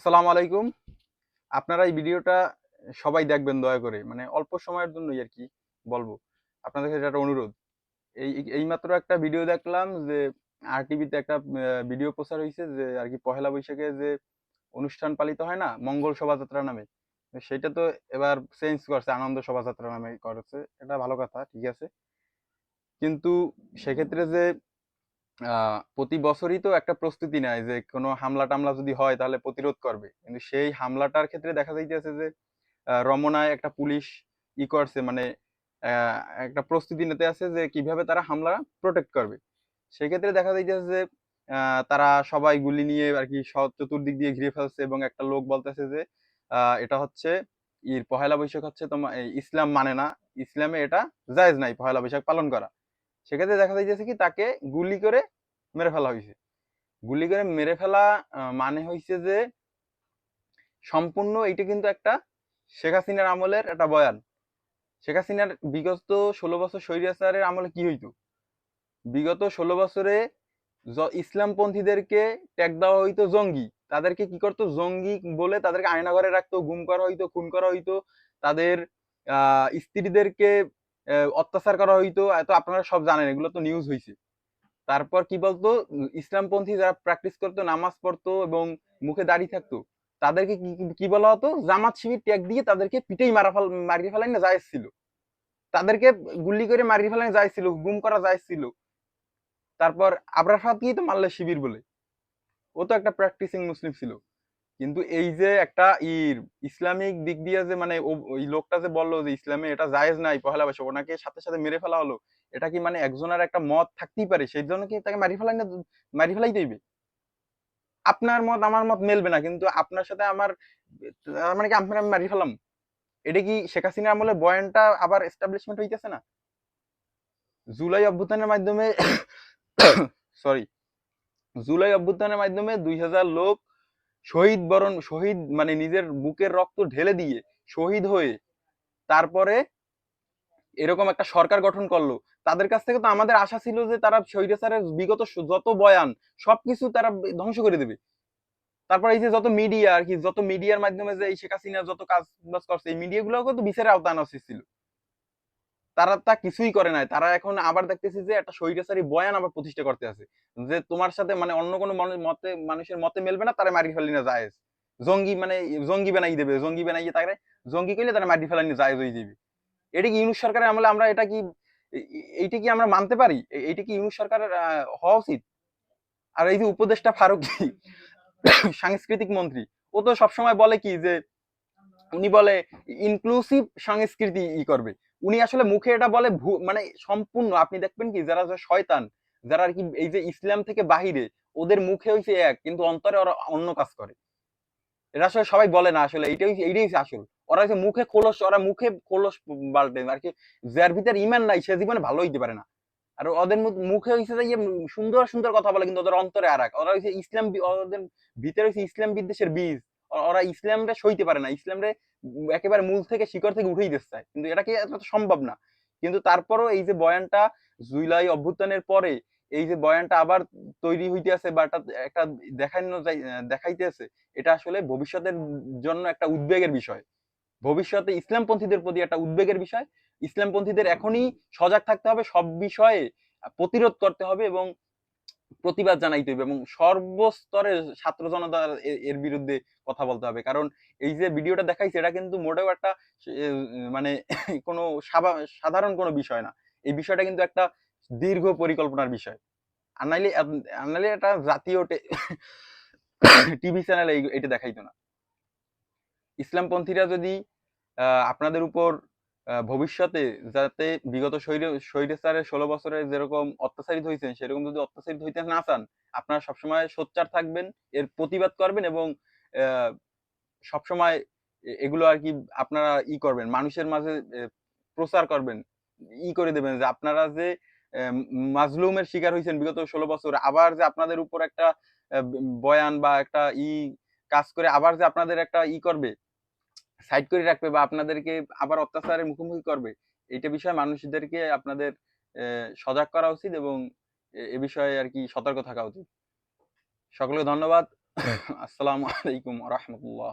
আসসালামু আলাইকুম। আপনারা এই ভিডিওটা সবাই দেখবেন দয়া করে মানে অল্প সময়ের জন্যই আর কি বলব। আপনাদের কাছে একটা অনুরোধ। এই এইমাত্র একটা ভিডিও দেখলাম যে আর টিভিতে একটা ভিডিও প্রচার হয়েছে যে আর কি পহেলা বৈশাখে যে অনুষ্ঠান পালিত হয় না, মঙ্গল শোভাযাত্রা নামে, সেটা তো এবার চেঞ্জ করছে, আনন্দ শোভাযাত্রা নামে করেছে। এটা ভালো কথা, ঠিক আছে। কিন্তু সেক্ষেত্রে যে প্রতি বছরই তো একটা প্রস্তুতি নেয় যে, কোনো হামলা টামলা যদি হয় তাহলে প্রতিরোধ করবে। কিন্তু সেই হামলাটার ক্ষেত্রে দেখা যাইতেছে যে রমনায় একটা পুলিশ ই করছে মানে একটা প্রস্তুতি নিতে আছে যে, কীভাবে তারা হামলা প্রোটেক্ট করবে। সেক্ষেত্রে দেখা যাইতেছে যে তারা সবাই গুলি নিয়ে আর কি সব চতুর্দিক দিয়ে ঘিরে ফেলছে এবং একটা লোক বলতেছে যে এটা হচ্ছে, ইর পহেলা বৈশাখ হচ্ছে তোমার ইসলাম মানে না, ইসলামে এটা জায়েজ নাই, পহেলা বৈশাখ পালন করা। সেক্ষেত্রে দেখা যাইতেছে কি, তাকে গুলি করে মেরে ফেলা হয়েছে গুলি করে মেরে ফেলা মানে হয়েছে যে, সম্পূর্ণ এইটা কিন্তু একটা শেখ হাসিনার আমলের একটা বয়ান। শেখ হাসিনার বিগত ষোলো বছর স্বৈরাচারের আমলে কি হইতো? বিগত ষোলো বছরে ইসলামপন্থীদেরকে ট্যাগ দেওয়া হইতো জঙ্গি। তাদেরকে কি করতো? জঙ্গি বলে তাদেরকে আয়নাঘরে রাখতো, গুম করা হইতো, খুন করা হইতো। তাদের স্ত্রীদেরকে অত্যাচার করা হইতো তো আপনারা সব জানেন, এগুলো তো নিউজ হয়েছে তারপর কি বলতো, ইসলামপন্থী যারা প্র্যাকটিস করতো, নামাজ পড়তো এবং মুখে দাড়ি থাকতো, তাদেরকে কি বলা হতো? জামাত শিবির ট্যাগ দিয়ে তাদেরকে পিটেই মারা ফেল, মারিয়ে ফেলাই না জায়েজ ছিল। তাদেরকে গুলি করে মারিয়ে ফেলাই জায়েজ ছিল গুম করা জায়েজ ছিল। তারপর ফাতকেই তো মারলে শিবির বলে। ও তো একটা প্র্যাকটিসিং মুসলিম ছিল। কিন্তু এই যে একটা ইর ইসলামিক দিক দিয়ে যে মানে ওই লোকটা যে বলল যে ইসলামে এটা জায়েজ নাই, পহেলা বৈশাখ, ওনাকে সাথে সাথে মেরে ফেলা হলো, এটা কি মানে একজনের একটা মত থাকতেই পারে? সেই জন্য কি তাকে মারি ফেলাই না, মারি ফেলাই দেবে আপনার মত আমার মত মেলবে না, কিন্তু আপনার সাথে আমার মানে কি আপনার আমি মারি ফেলাম? এটা কি শেখ হাসিনা আমলে বয়ানটা আবার এস্টাবলিশমেন্ট হইতেছে না? জুলাই অভ্যুত্থানের মাধ্যমে সরি জুলাই অভ্যুত্থানের মাধ্যমে দুই হাজার লোক শহীদ বরণ, শহীদ মানে নিজের বুকের রক্ত ঢেলে দিয়ে শহীদ হয়ে তারপরে এরকম একটা সরকার গঠন করল। তাদের কাছ থেকে তো আমাদের আশা ছিল যে তারা স্বৈরাচারের বিগত যত বয়ান, সবকিছু তারা ধ্বংস করে দেবে। তারপর এই যে যত মিডিয়া আর কি, যত মিডিয়ার মাধ্যমে যে এই শেখ হাসিনা যত কাজ বাজ করছে, এই মিডিয়া গুলোকে তো বিচারের আওতায় আনা উচিত ছিল। তারা তা কিছুই করে নাই। তারা এখন আবার দেখতেছে যে একটা স্বৈরাচারী বয়ান আবার প্রতিষ্ঠা করতে আছে। যে তোমার সাথে মানে অন্য কোনো মতে, মানুষের মতে মেলবে না, তারা মারি ফেলি না যায় জঙ্গি মানে জঙ্গি বানাই দেবে, জঙ্গি বানাইয়ে তাকে জঙ্গি করলে তারা মারি ফেলানি জায়েজ হয়ে যাবে এটা কি ইউনুস সরকারের আমলে আমরা এটা কি, এইটা কি আমরা মানতে পারি? এইটা কি ইউনুস সরকারের হওয়া উচিত? আর এই যে উপদেষ্টা ফারুকি, সাংস্কৃতিক মন্ত্রী, ও তো সবসময় বলে কি যে, উনি বলে, ইনক্লুসিভ সংস্কৃতি ই করবে। উনি আসলে মুখে এটা বলে মানে সম্পূর্ণ। আপনি দেখবেন কি, যারা শয়তান, যারা আর কি এই যে ইসলাম থেকে বাহিরে, ওদের মুখে হইছে এক, কিন্তু অন্তরে ওরা অন্য কাজ করে। এটা আসলে সবাই বলে না আসলে, এইটাই এইটাই আসল। ওরা হচ্ছে মুখে খোলস, ওরা মুখে খোলস বাল্টে আর কি যার ভিতরে ইমান নাই, সে জীবনে ভালো হইতে পারে না। আর ওদের মুখে হইছে যে ইয়ে সুন্দর সুন্দর কথা বলে, কিন্তু ওদের অন্তরে আর এক। ওরা হচ্ছে ইসলাম ওদের ভিতরে হচ্ছে ইসলাম বিদ্বেষের বীজ। ওরা ইসলামরে সইতে পারে না, ইসলামরে একেবারে মূল থেকে শিকড় থেকে উঠেই দিতে চায় কিন্তু এটা কি এত সম্ভব না? কিন্তু তারপরও এই যে বয়ানটা জুলাই অভ্যুত্থানের পরে এই যে বয়ানটা আবার তৈরি হইতে আছে বা একটা একটা দেখানো দেখাইতে আছে এটা আসলে ভবিষ্যতের জন্য একটা উদ্বেগের বিষয়। ভবিষ্যতে ইসলামপন্থীদের প্রতি একটা উদ্বেগের বিষয়। ইসলামপন্থীদের এখনই সজাগ থাকতে হবে, সব বিষয়ে প্রতিরোধ করতে হবে এবং প্রতিবাদ জানাইতে হবে এবং সর্বস্তরের ছাত্র জনতা এর বিরুদ্ধে কথা বলতে হবে। কারণ এই যে ভিডিওটা দেখাইছে, এটা কিন্তু মোটেও একটা মানে কোনো সাধারণ কোনো বিষয় না। এই বিষয়টা কিন্তু একটা দীর্ঘ পরিকল্পনার বিষয়। আর নাইলে একটা জাতীয় টিভি চ্যানেলে এটা দেখাইতো না। ইসলামপন্থীরা যদি আপনাদের উপর ভবিষ্যতে যাতে বিগত স্বৈর- স্বৈরাচারের ষোলো বছরে যেরকম অত্যাচারিত হয়েছেন সেরকম যদি অত্যাচারিত হইতে না চান, আপনারা সবসময় সোচ্চার থাকবেন, এর প্রতিবাদ করবেন এবং সবসময় এগুলো আর কি আপনারা ই করবেন, মানুষের মাঝে প্রচার করবেন, ই করে দেবেন যে আপনারা যে মাজলুমের শিকার হয়েছেন বিগত ষোলো বছর, আবার যে আপনাদের উপর একটা বয়ান বা একটা ই কাজ করে, আবার যে আপনাদের একটা ই করবে সাইড করে রাখবে বা আপনাদেরকে আবার অত্যাচারের মুখোমুখি করবে এটা বিষয়ে মানুষদেরকে আপনাদের সজাগ করা উচিত এবং এ বিষয়ে আর কি সতর্ক থাকা উচিত। সকলকে ধন্যবাদ। আসসালামু আলাইকুম রহমতুল্লাহ।